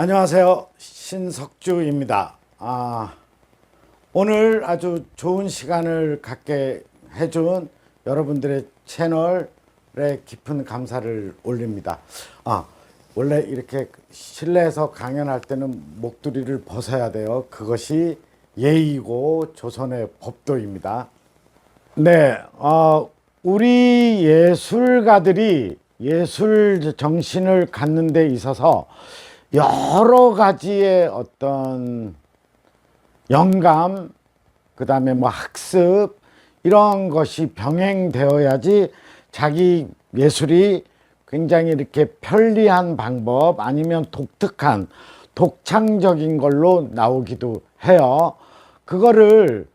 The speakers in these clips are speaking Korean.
안녕하세요. 신석주입니다. 아, 오늘 아주 좋은 시간을 갖게 해준 여러분들의 채널에 깊은 감사를 올립니다. 아, 원래 이렇게 실내에서 강연할 때는 목도리를 벗어야 돼요. 그것이 예의고 조선의 법도입니다. 네, 어, 우리 예술가들이 예술 정신을 갖는 데 있어서 여러 가지의 어떤 영감, 그 다음에 뭐 학습, 이런 것이 병행되어야지 자기 예술이 굉장히 이렇게 편리한 방법 아니면 독특한 독창적인 걸로 나오기도 해요. 그거를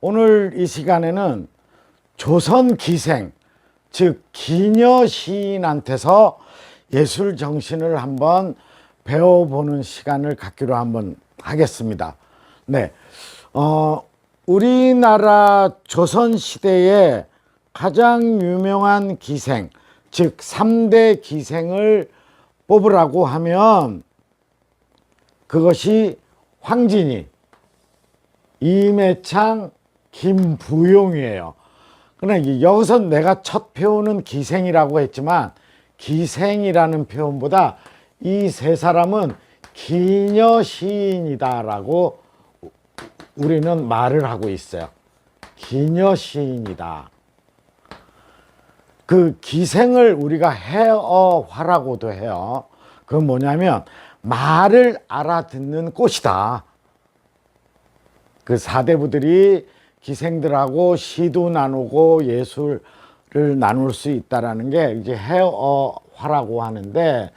오늘 이 시간에는 조선 기생, 즉 기녀 시인한테서 예술 정신을 한번 배워보는 시간을 갖기로 한번 하겠습니다. 네, 어, 우리나라 조선 시대의 가장 유명한 기생, 즉 3대 기생을 뽑으라고 하면 그것이 황진이, 이매창, 김부용이에요. 그러나 여기서 내가 첫 표현은 기생이라고 했지만 기생이라는 표현보다 이 세 사람은 기녀 시인이다라고 우리는 말을 하고 있어요. 기녀 시인이다. 그 기생을 우리가 해어화라고도 해요. 그건 뭐냐면 말을 알아듣는 꽃이다. 그 사대부들이 기생들하고 시도 나누고 예술을 나눌 수 있다라는 게 이제 해어화라고 하는데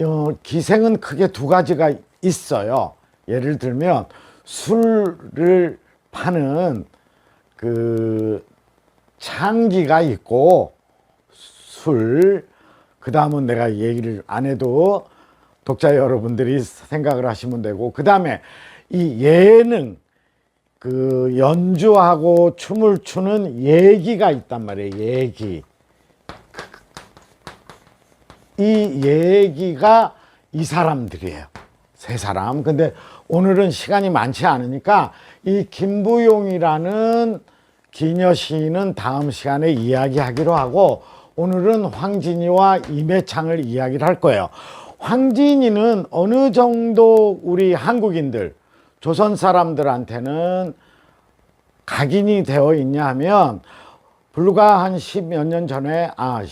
어, 기생은 크게 두 가지가 있어요. 예를 들면 술을 파는 그 창기가 있고 술 그 다음은 내가 얘기를 안 해도 독자 여러분들이 생각을 하시면 되고 그 다음에 이 예능 그 연주하고 춤을 추는 얘기가 있단 말이에요. 얘기. 이 얘기가 이 사람들이에요. 세 사람. 근데 오늘은 시간이 많지 않으니까 이 김부용이라는 기녀 시인은 다음 시간에 이야기하기로 하고 오늘은 황진이와 임해창을 이야기를 할 거예요. 황진이는 어느 정도 우리 한국인들, 조선 사람들한테는 각인이 되어 있냐 하면 불과 한 십 몇 년 전에 아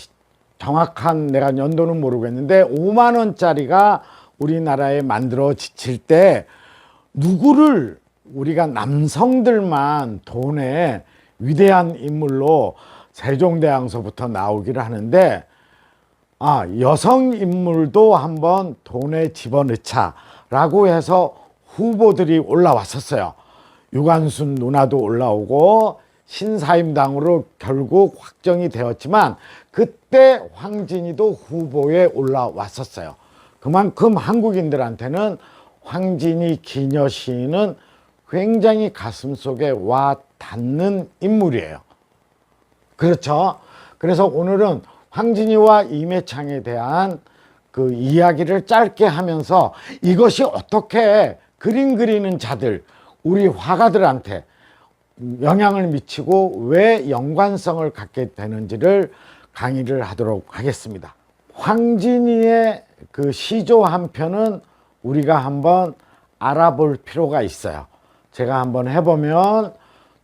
정확한 내가 연도는 모르겠는데 5만 원짜리가 우리나라에 만들어 지칠 때 누구를 우리가 남성들만 돈에 위대한 인물로 세종대왕서부터 나오기를 하는데 아 여성 인물도 한번 돈에 집어넣자 라고 해서 후보들이 올라왔었어요. 유관순 누나도 올라오고 신사임당으로 결국 확정이 되었지만 그때 황진이도 후보에 올라왔었어요. 그만큼 한국인들한테는 황진이 기녀 시인은 굉장히 가슴 속에 와 닿는 인물이에요. 그렇죠. 그래서 오늘은 황진이와 임해창에 대한 그 이야기를 짧게 하면서 이것이 어떻게 그림 그리는 자들, 우리 화가들한테 영향을 미치고 왜 연관성을 갖게 되는지를 강의를 하도록 하겠습니다. 황진이의 그 시조 한 편은 우리가 한번 알아볼 필요가 있어요. 제가 한번 해보면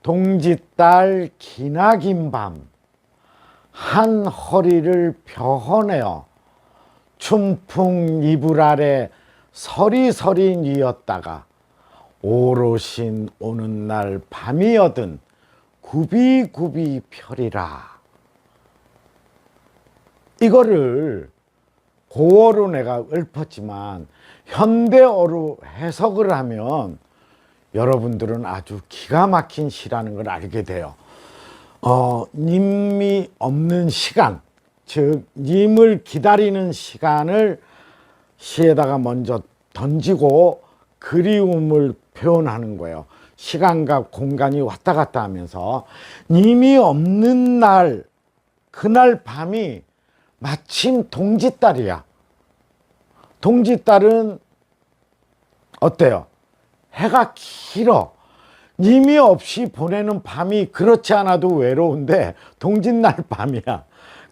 동짓달 기나긴 밤 한 허리를 벼허내어 춘풍 이불 아래 서리서리 뉘었다가 오롯인 오는 날 밤이어든 굽이굽이 펴리라. 이거를 고어로 내가 읊었지만 현대어로 해석을 하면 여러분들은 아주 기가 막힌 시라는 걸 알게 돼요. 어, 님이 없는 시간, 즉, 님을 기다리는 시간을 시에다가 먼저 던지고 그리움을 표현하는 거예요. 시간과 공간이 왔다 갔다 하면서 님이 없는 날, 그날 밤이 마침 동짓달이야. 동짓달은 어때요? 해가 길어. 님이 없이 보내는 밤이 그렇지 않아도 외로운데 동짓날 밤이야.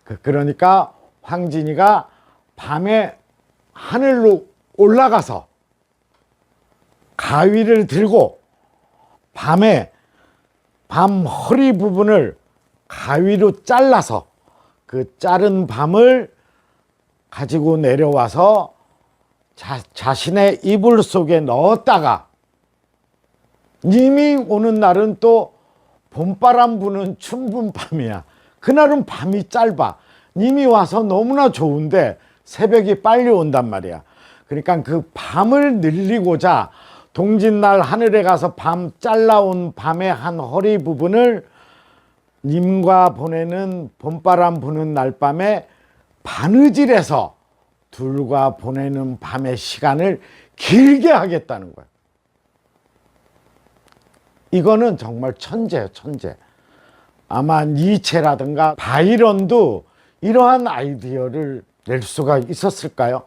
그- 그러니까 황진이가 밤에 하늘로 올라가서 가위를 들고 밤에 밤 허리 부분을 가위로 잘라서 그 자른 밤을 가지고 내려와서 자, 자신의 이불 속에 넣었다가 님이 오는 날은 또 봄바람 부는 춘분 밤이야. 그날은 밤이 짧아. 님이 와서 너무나 좋은데 새벽이 빨리 온단 말이야. 그러니까 그 밤을 늘리고자 동짓날 하늘에 가서 밤 잘라온 밤의 한 허리 부분을 님과 보내는 봄바람 부는 날밤에 바느질해서 둘과 보내는 밤의 시간을 길게 하겠다는 거야. 이거는 정말 천재예요, 천재. 아마 니체라든가 바이런도 이러한 아이디어를 낼 수가 있었을까요?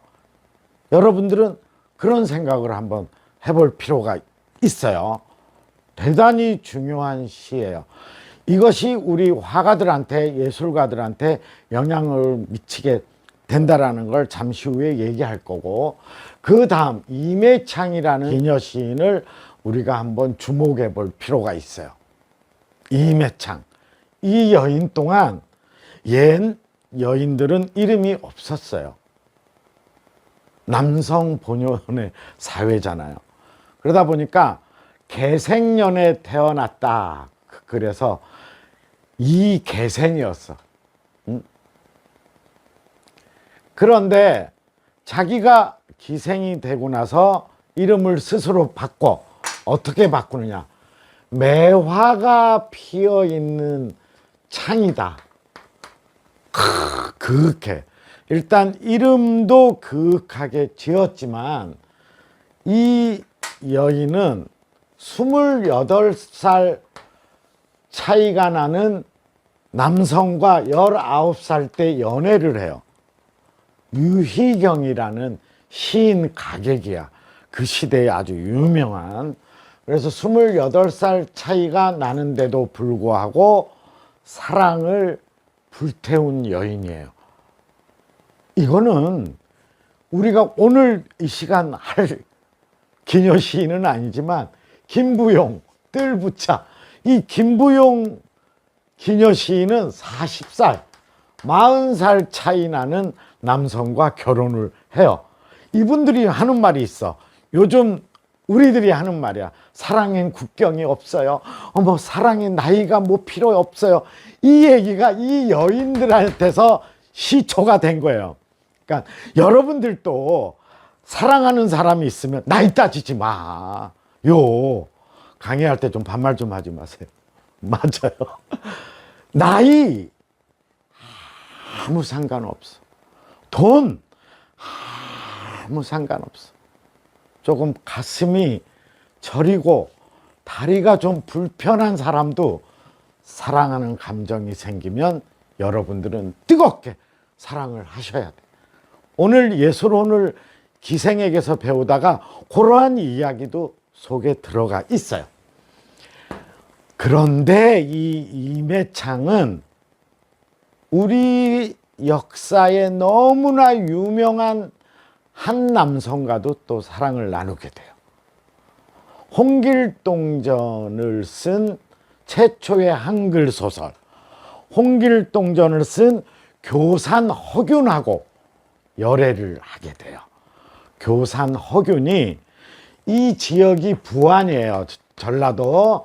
여러분들은 그런 생각을 한번 해볼 필요가 있어요. 대단히 중요한 시예요. 이것이 우리 화가들한테 예술가들한테 영향을 미치게 된다라는 걸 잠시 후에 얘기할 거고 그 다음 이매창이라는 기녀 시인을 우리가 한번 주목해 볼 필요가 있어요. 이매창 이 여인 동안 옛 여인들은 이름이 없었어요. 남성 본연의 사회잖아요. 그러다 보니까 개생년에 태어났다. 그래서 이 개생이었어. 응? 그런데 자기가 기생이 되고 나서 이름을 스스로 바꿔 어떻게 바꾸느냐? 매화가 피어 있는 창이다. 크, 그윽해. 일단 이름도 그윽하게 지었지만 이 여인은 28살 차이가 나는 남성과 19살 때 연애를 해요. 유희경이라는 시인 가객이야. 그 시대에 아주 유명한. 그래서 28살 차이가 나는데도 불구하고 사랑을 불태운 여인이에요. 이거는 우리가 오늘 이 시간 할 기녀 시인은 아니지만 김부용, 뜰부차. 이 김부용 기녀 시인은 40살, 40살 차이 나는 남성과 결혼을 해요. 이분들이 하는 말이 있어. 요즘 우리들이 하는 말이야. 사랑엔 국경이 없어요. 어머, 사랑엔 나이가 뭐 필요 없어요. 이 얘기가 이 여인들한테서 시초가 된 거예요. 그러니까 여러분들도 사랑하는 사람이 있으면 나이 따지지 마. 요. 강의할 때 좀 반말 좀 하지 마세요. 맞아요. 나이 아무 상관없어. 돈 아무 상관없어. 조금 가슴이 저리고 다리가 좀 불편한 사람도 사랑하는 감정이 생기면 여러분들은 뜨겁게 사랑을 하셔야 돼. 오늘 예술혼을 기생에게서 배우다가 그러한 이야기도 속에 들어가 있어요. 그런데 이 이매창은 우리 역사에 너무나 유명한 한 남성과도 또 사랑을 나누게 돼요. 홍길동전을 쓴 최초의 한글 소설, 홍길동전을 쓴 교산 허균하고 열애를 하게 돼요. 교산 허균이 이 지역이 부안이에요. 전라도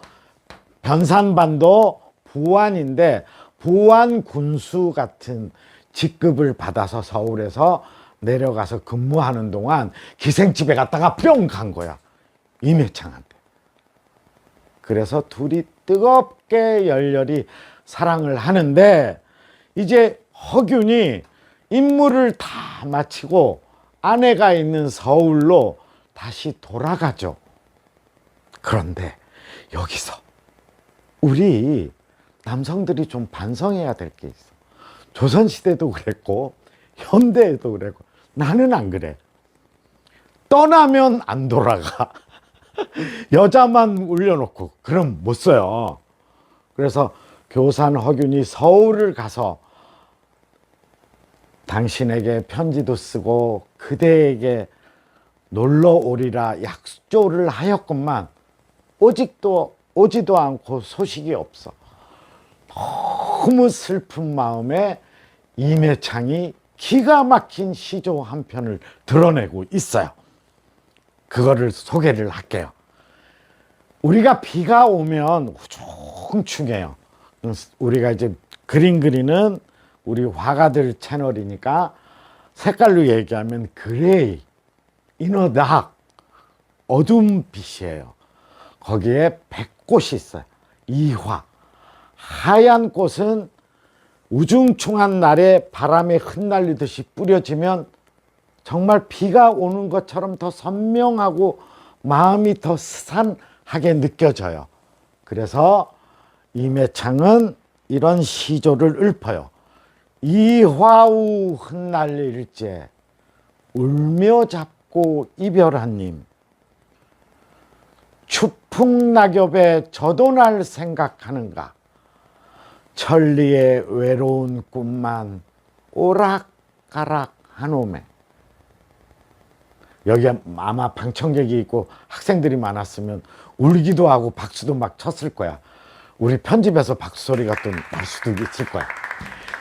변산반도 부안인데 부안 군수 같은 직급을 받아서 서울에서 내려가서 근무하는 동안 기생집에 갔다가 뿅 간 거야. 이매창한테. 그래서 둘이 뜨겁게 열렬히 사랑을 하는데 이제 허균이 임무를 다 마치고 아내가 있는 서울로 다시 돌아가죠. 그런데 여기서 우리 남성들이 좀 반성해야 될 게 있어. 조선시대도 그랬고, 현대에도 그랬고, 나는 안 그래. 떠나면 안 돌아가. 여자만 울려놓고 그럼 못 써요. 그래서 교산 허균이 서울을 가서 당신에게 편지도 쓰고 그대에게 놀러 오리라 약조를 하였건만 오직도 오지도 않고 소식이 없어. 너무 슬픈 마음에 임해창이 기가 막힌 시조 한 편을 드러내고 있어요. 그거를 소개를 할게요. 우리가 비가 오면 우중충해요. 우리가 이제 그림 그리는 우리 화가들 채널이니까 색깔로 얘기하면 그레이, 이너닥, 어둠 빛이에요. 거기에 백꽃이 있어요. 이화. 하얀 꽃은 우중충한 날에 바람에 흩날리듯이 뿌려지면 정말 비가 오는 것처럼 더 선명하고 마음이 더 스산하게 느껴져요. 그래서 임해창은 이런 시조를 읊어요. 이화우 흩날릴제 울며 잡 고 이별한 님 추풍 낙엽에 저도날 생각하는가 천리의 외로운 꿈만 오락가락 한오매 여기 아마 방청객이 있고 학생들이 많았으면 울기도 하고 박수도 막 쳤을 거야. 우리 편집에서 박수 소리가 또 날 수도 있을 거야.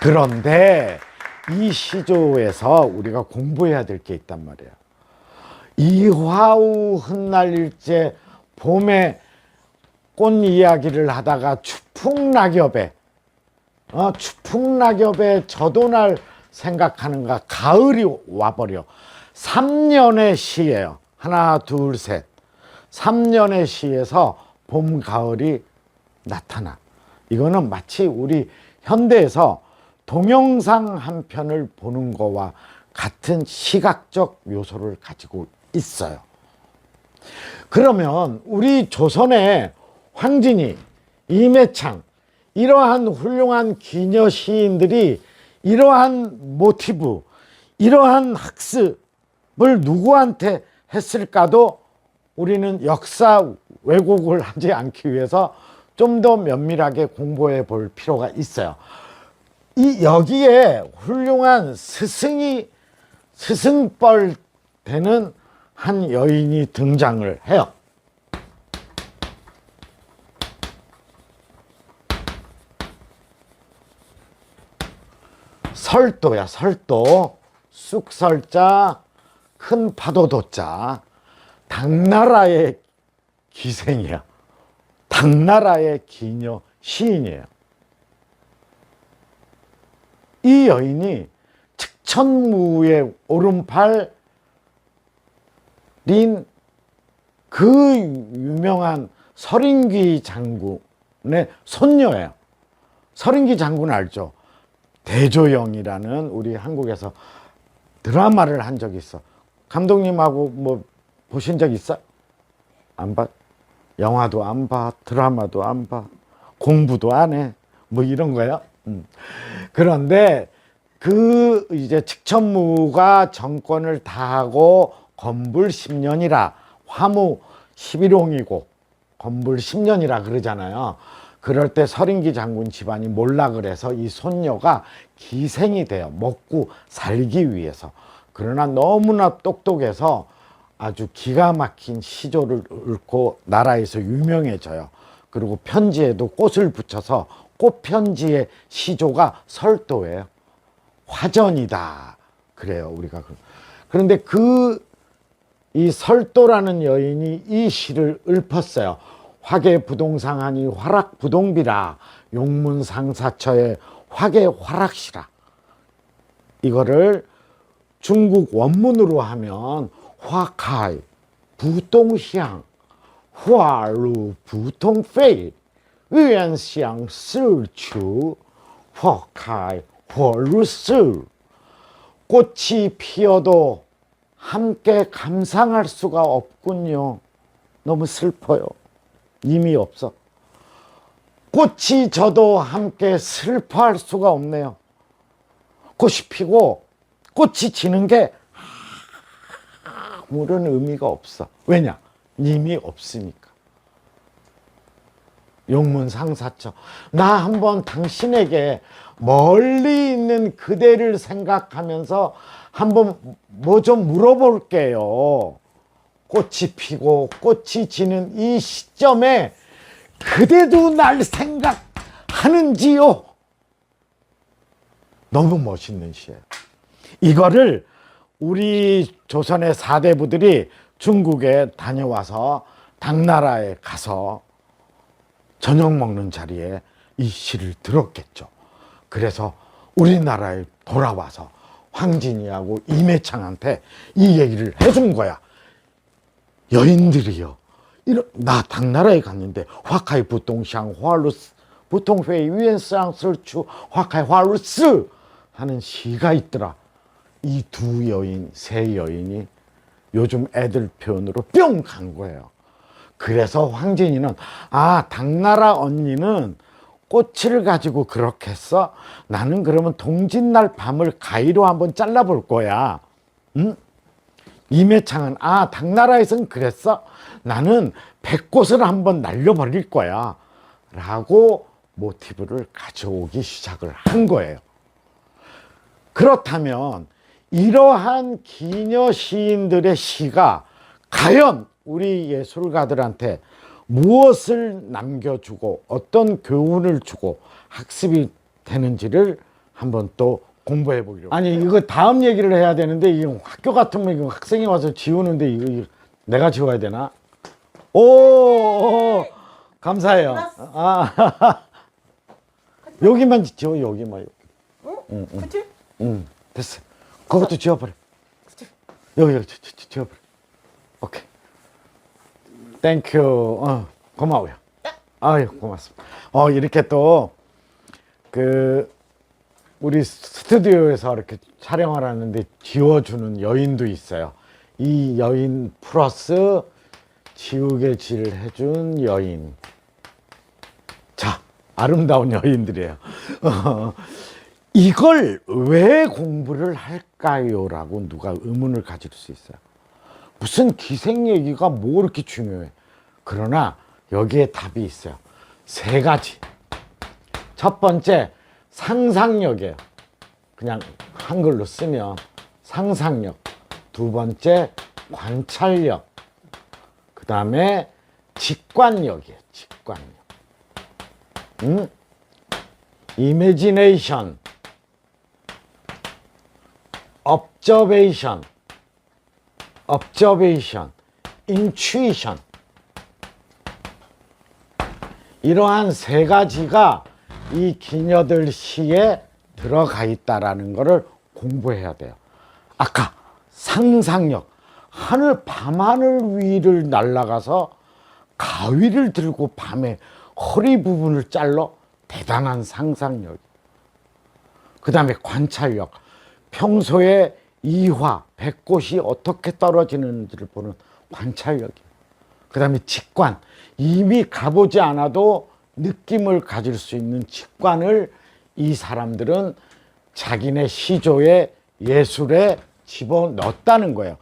그런데 이 시조에서 우리가 공부해야 될 게 있단 말이야. 이화우 흩날릴제 봄에 꽃 이야기를 하다가 추풍낙엽에 어, 추풍낙엽에 저도날 생각하는가 가을이 와버려. 3년의 시예요. 하나 둘셋. 3년의 시에서 봄 가을이 나타나. 이거는 마치 우리 현대에서 동영상 한 편을 보는 거와 같은 시각적 요소를 가지고 있어요 그러면 우리 조선의 황진이 임해창 이러한 훌륭한 기녀 시인들이 이러한 모티브, 이러한 학습을 누구한테 했을까도 우리는 역사 왜곡을 하지 않기 위해서 좀 더 면밀하게 공부해 볼 필요가 있어요. 이 여기에 훌륭한 스승이 스승뻘 되는 한 여인이 등장을 해요. 설도야 설도. 쑥설자 큰 파도도자. 당나라의 기생이야. 당나라의 기녀 시인이에요. 이 여인이 측천무의 오른팔인 그 유명한 서린귀 장군의 손녀예요 서린귀 장군 알죠? 대조영이라는 우리 한국에서 드라마를 한 적이 있어. 감독님하고 뭐 보신 적 있어? 안 봐? 영화도 안 봐, 드라마도 안 봐, 공부도 안 해. 뭐 이런 거요. 음. 그런데 그 이제 측천무가 정권을 다하고 건불 10년이라 화무 11홍이고 건불 10년이라 그러잖아요. 그럴 때 서린기 장군 집안이 몰락을 해서 이 손녀가 기생이 돼요. 먹고 살기 위해서. 그러나 너무나 똑똑해서 아주 기가 막힌 시조를 읊고 나라에서 유명해져요. 그리고 편지에도 꽃을 붙여서 꽃편지의 시조가 설도예요. 화전이다. 그래요, 우리가. 그런데 그 이 설도라는 여인이 이 시를 읊었어요. 화계 부동상하니 화락 부동비라 용문상사처의 화계 화락시라 이거를 중국 원문으로 하면 화카이 부동향 화루 부동페이 위안시ang 四处 화카이 화루스 꽃이 피어도 함께 감상할 수가 없군요. 너무 슬퍼요. 힘이 없어. 꽃이 져도 함께 슬퍼할 수가 없네요. 꽃이 피고 꽃이 지는 게 아무런 의미가 없어. 왜냐? 님이 없으니까. 용문 상사처. 나 한번 당신에게 멀리 있는 그대를 생각하면서 한번 뭐 좀 물어볼게요. 꽃이 피고 꽃이 지는 이 시점에 그대도 날 생각하는지요? 너무 멋있는 시예요. 이거를 우리 조선의 사대부들이 중국에 다녀와서 당나라에 가서 저녁 먹는 자리에 이 시를 들었겠죠. 그래서 우리나라에 돌아와서 황진이하고 이매창한테 이 얘기를 해준 거야. 여인들이요. 이런 나 당나라에 갔는데 화카이 부동샹 화루스 부통회의 위엔스랑 설추 화카이 화루스 하는 시가 있더라. 이 두 여인, 세 여인이 요즘 애들 표현으로 뿅 간 거예요. 그래서 황진이는 아 당나라 언니는 꽃을 가지고 그렇게 했어. 나는 그러면 동짓날 밤을 가위로 한번 잘라볼 거야. 응? 이매창은 아 당나라에선 그랬어. 나는 백꽃을 한번 날려버릴 거야. 라고 모티브를 가져오기 시작을 한 거예요. 그렇다면 이러한 기녀 시인들의 시가 과연 우리 예술가들한테 무엇을 남겨주고 어떤 교훈을 주고 학습이 되는지를 한번 또 공부해 보기로. 아니 이거 다음 얘기를 해야 되는데 이거 학교 같으면 이거 학생이 와서 지우는데 이거, 이거 내가 지워야 되나? 오, 오 감사해요. 아 여기만 지워 여기만. 응? 그치? 응 됐어. 그것도 지워버려. 여기 여기 지- 지- 지워버려. 땡큐. 어 고마워요. 아유 고맙습니다. 어 이렇게 또 그 우리 스튜디오에서 이렇게 촬영을 하는데 지워주는 여인도 있어요. 이 여인 플러스 지우개 질 해준 여인. 자, 아름다운 여인들이에요. 어, 이걸 왜 공부를 할까요?라고 누가 의문을 가질 수 있어요. 무슨 기생 얘기가 뭐 이렇게 중요해? 그러나 여기에 답이 있어요. 세 가지. 첫 번째, 상상력이에요. 그냥 한글로 쓰면 상상력. 두 번째, 관찰력. 그 다음에 직관력이에요. 직관력. 음? imagination, observation, observation, intuition. 이러한 세 가지가 이 기녀들 시에 들어가 있다라는 것을 공부해야 돼요. 아까 상상력, 하늘 밤하늘 위를 날아가서 가위를 들고 밤에 허리 부분을 잘라 대단한 상상력. 그 다음에 관찰력. 평소에 이화, 백꽃이 어떻게 떨어지는지를 보는 관찰력이에요. 그 다음에 직관. 이미 가보지 않아도 느낌을 가질 수 있는 직관을 이 사람들은 자기네 시조의 예술에 집어 넣었다는 거예요.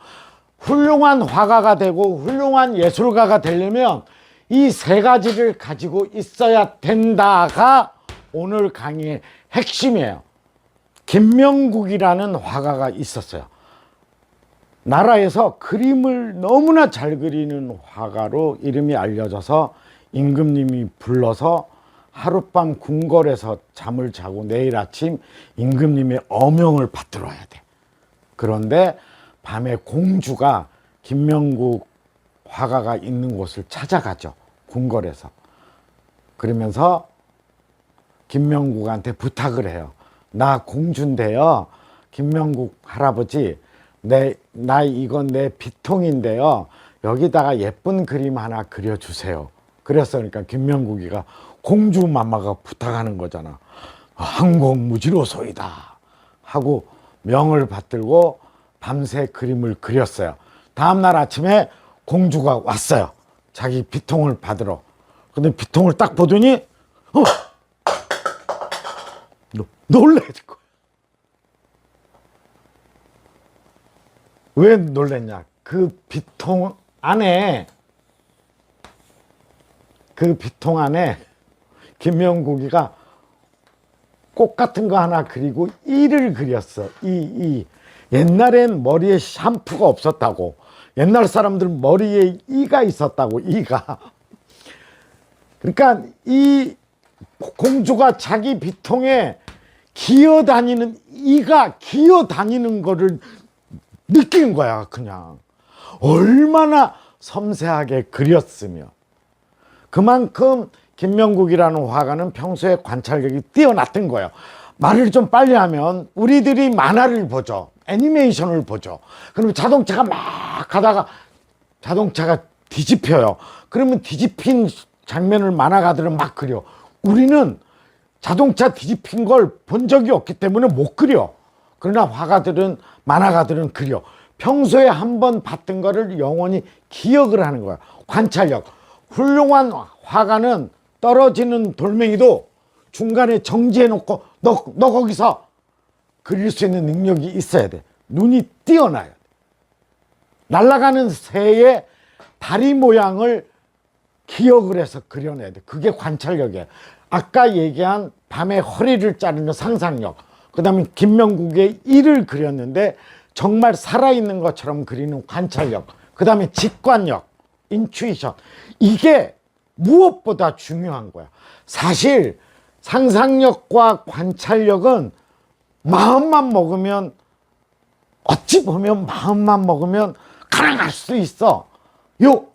훌륭한 화가가 되고 훌륭한 예술가가 되려면 이 세 가지를 가지고 있어야 된다가 오늘 강의의 핵심이에요. 김명국이라는 화가가 있었어요. 나라에서 그림을 너무나 잘 그리는 화가로 이름이 알려져서 임금님이 불러서 하룻밤 궁궐에서 잠을 자고 내일 아침 임금님의 어명을 받들어야 돼. 그런데 밤에 공주가 김명국 화가가 있는 곳을 찾아가죠. 궁궐에서. 그러면서 김명국한테 부탁을 해요. 나 공주인데요. 김명국 할아버지, 내, 나 이건 내 비통인데요. 여기다가 예쁜 그림 하나 그려주세요. 그랬어. 그러니까 김명국이가 공주 맘마가 부탁하는 거잖아. 항공무지로소이다. 하고 명을 받들고 밤새 그림을 그렸어요. 다음날 아침에 공주가 왔어요. 자기 비통을 받으러. 근데 비통을 딱 보더니, 어! 노- 놀래는 거야. 왜 놀랬냐? 그 비통 안에 그 비통 안에 김명국이가 꽃 같은 거 하나 그리고 이를 그렸어. 이, 이. 옛날엔 머리에 샴푸가 없었다고. 옛날 사람들 머리에 이가 있었다고, 이가. 그러니까 이 공주가 자기 비통에 기어 다니는 이가 기어 다니는 거를 느낀 거야, 그냥. 얼마나 섬세하게 그렸으며. 그만큼 김명국이라는 화가는 평소에 관찰력이 뛰어났던 거예요. 말을 좀 빨리 하면 우리들이 만화를 보죠. 애니메이션을 보죠. 그러면 자동차가 막 가다가 자동차가 뒤집혀요. 그러면 뒤집힌 장면을 만화가들은 막 그려. 우리는 자동차 뒤집힌 걸 본 적이 없기 때문에 못 그려. 그러나 화가들은 만화가들은 그려. 평소에 한 번 봤던 거를 영원히 기억을 하는 거야. 관찰력. 훌륭한 화가는 떨어지는 돌멩이도 중간에 정지해 놓고 너, 너 거기서 그릴 수 있는 능력이 있어야 돼. 눈이 뛰어나야 돼. 날아가는 새의 다리 모양을 기억을 해서 그려내야 돼. 그게 관찰력이야. 아까 얘기한 밤에 허리를 자르는 상상력. 그 다음에 김명국의 이를 그렸는데 정말 살아있는 것처럼 그리는 관찰력. 그 다음에 직관력, 인투이션. 이게 무엇보다 중요한 거야. 사실 상상력과 관찰력은 마음만 먹으면 어찌 보면 마음만 먹으면 가능할 수 있어. 요.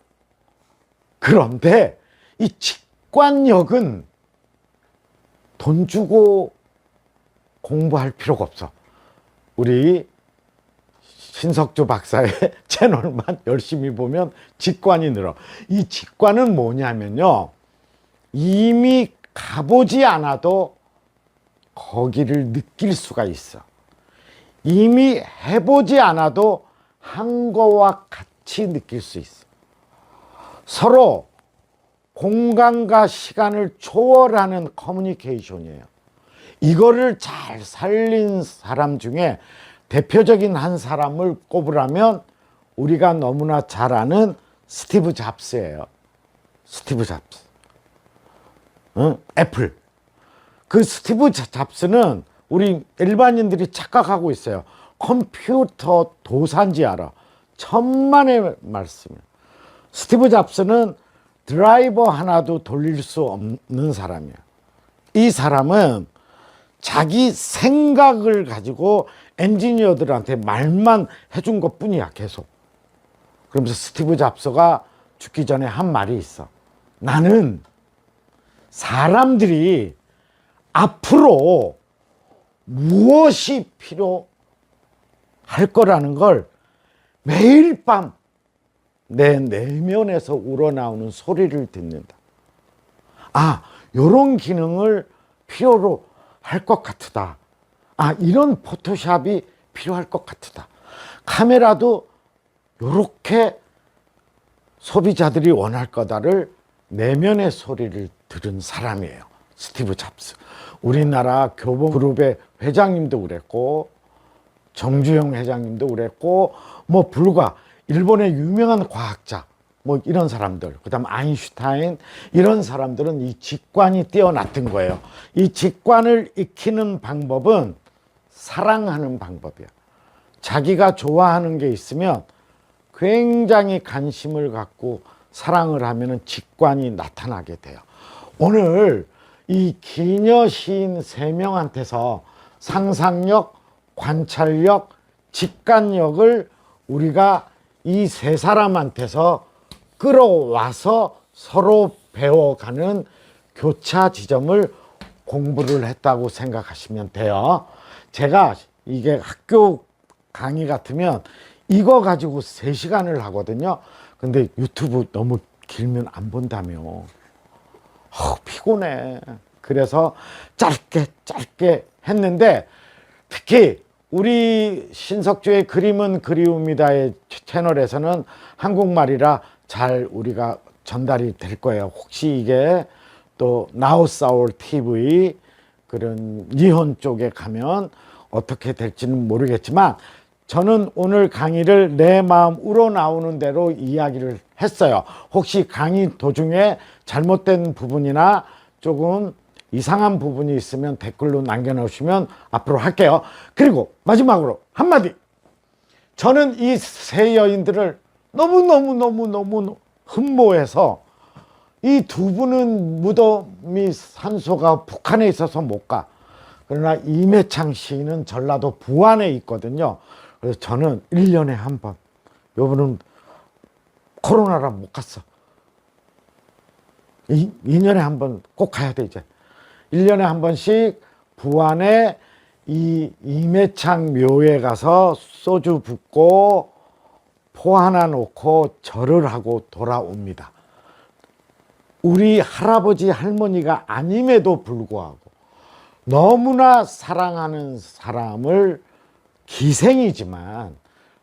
그런데 이 직관력은 돈 주고 공부할 필요가 없어. 우리 신석주 박사의 채널만 열심히 보면 직관이 늘어. 이 직관은 뭐냐면요. 이미 가보지 않아도 거기를 느낄 수가 있어. 이미 해보지 않아도 한 거와 같이 느낄 수 있어. 서로 공간과 시간을 초월하는 커뮤니케이션이에요. 이거를 잘 살린 사람 중에 대표적인 한 사람을 꼽으라면 우리가 너무나 잘 아는 스티브 잡스예요. 스티브 잡스. 응? 애플. 그 스티브 자- 잡스는 우리 일반인들이 착각하고 있어요. 컴퓨터 도산지 알아. 천만의 말씀이에요. 스티브 잡스는 드라이버 하나도 돌릴 수 없는 사람이에요. 이 사람은 자기 생각을 가지고 엔지니어들한테 말만 해준 것 뿐이야, 계속. 그러면서 스티브 잡스가 죽기 전에 한 말이 있어. 나는 사람들이 앞으로 무엇이 필요할 거라는 걸 매일 밤 내 내면에서 우러나오는 소리를 듣는다. 아, 요런 기능을 필요로 할 것 같다. 아, 이런 포토샵이 필요할 것 같다. 카메라도 요렇게 소비자들이 원할 거다를 내면의 소리를 들은 사람이에요. 스티브 잡스. 우리나라 교보그룹의 회장님도 그랬고, 정주영 회장님도 그랬고, 뭐 불과 일본의 유명한 과학자, 뭐 이런 사람들, 그 다음 아인슈타인, 이런 사람들은 이 직관이 뛰어났던 거예요. 이 직관을 익히는 방법은 사랑하는 방법이야. 자기가 좋아하는 게 있으면 굉장히 관심을 갖고 사랑을 하면 직관이 나타나게 돼요. 오늘 이 기녀 시인 세 명한테서 상상력, 관찰력, 직관력을 우리가 이 세 사람한테서 끌어와서 서로 배워가는 교차 지점을 공부를 했다고 생각하시면 돼요. 제가 이게 학교 강의 같으면 이거 가지고 세시간을 하거든요. 근데 유튜브 너무 길면 안 본다며. 어, 피곤해. 그래서 짧게 짧게 했는데 특히 우리 신석주의 그림은 그리움이다의 채널에서는 한국말이라 잘 우리가 전달이 될 거예요. 혹시 이게 또 나우사울 TV 그런 일본 쪽에 가면 어떻게 될지는 모르겠지만 저는 오늘 강의를 내 마음 우러나오는 대로 이야기를 했어요. 혹시 강의 도중에 잘못된 부분이나 조금 이상한 부분이 있으면 댓글로 남겨놓으시면 앞으로 할게요. 그리고 마지막으로 한마디. 저는 이 세 여인들을 너무너무너무너무 흠모해서 이 두 분은 무덤이 산소가 북한에 있어서 못 가. 그러나 이매창 씨는 전라도 부안에 있거든요. 그래서 저는 1년에 한 번, 요분은 코로나라 못 갔어. 이, 2년에 한 번 꼭 가야 돼, 이제. 1년에 한 번씩 부안에 이 이매창 묘에 가서 소주 붓고 포 하나 놓고 절을 하고 돌아옵니다. 우리 할아버지 할머니가 아님에도 불구하고 너무나 사랑하는 사람을 기생이지만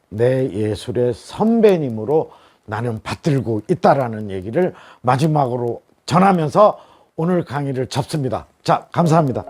내 예술의 선배님으로 나는 받들고 있다라는 얘기를 마지막으로 전하면서 오늘 강의를 접습니다. 자, 감사합니다.